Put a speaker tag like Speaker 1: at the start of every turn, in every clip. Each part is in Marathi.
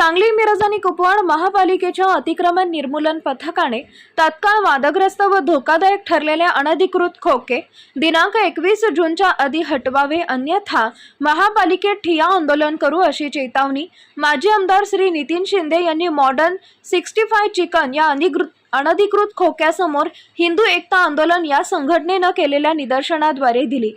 Speaker 1: सांगली मिरज आणि कुपवाड महापालिकेच्या अतिक्रमण निर्मूलन पथकाने तात्काळ वादग्रस्त व धोकादायक ठरलेल्या अनधिकृत खोके दिनांक एकवीस जूनच्या आधी हटवावे अन्यथा महापालिकेत ठिया आंदोलन करू अशी चेतावणी माजी आमदार श्री नितीन शिंदे यांनी मॉडर्न सिक्स्टी फाय चिकन या अनिकृत अनधिकृत खोक्यासमोर हिंदू एकता आंदोलन या संघटनेनं केलेल्या निदर्शनाद्वारे दिली.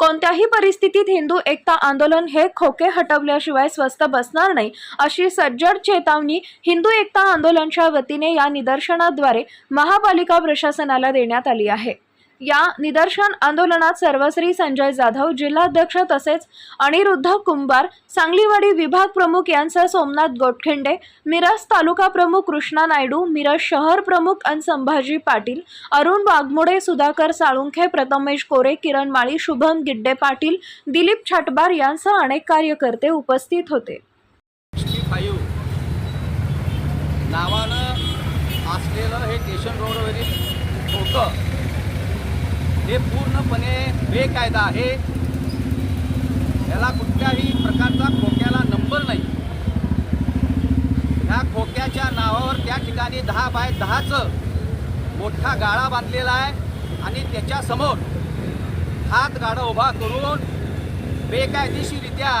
Speaker 1: कोणत्याही परिस्थितीत हिंदू एकता आंदोलन हे खोके हटवल्याशिवाय स्वस्त बसणार नाही अशी सज्जड चेतावणी हिंदू एकता आंदोलनच्या वतीने या निदर्शनाद्वारे महापालिका प्रशासनाला देण्यात आली आहे. या निदर्शन आंदोलनात सर्वश्री संजय जाधव जिल्हाध्यक्ष तसेच अनिरुद्ध कुंभार सांगलीवाडी विभाग प्रमुख यांसह सोमनाथ गोटखिंडे मिरज तालुका प्रमुख कृष्णा नायडू मिरज शहर प्रमुख अन संभाजी पाटील अरुण वाघमोडे सुधाकर साळुंखे प्रथमेश कोरे किरण माळी शुभम गिड्डे पाटील दिलीप छाटबार यांसह अनेक कार्यकर्ते उपस्थित होते.
Speaker 2: नावानं असलेलं हे स्टेशन रोडवरील होतं. हे पूर्णपणे बेकायदा आहे. याला कुठल्याही प्रकारचा खोक्याला नंबर नाही. ह्या खोक्याच्या नावावर त्या ठिकाणी दहा बाय दहाचं मोठा गाळा बांधलेला आहे आणि त्याच्यासमोर हात गाडा उभा करून बेकायदेशीरित्या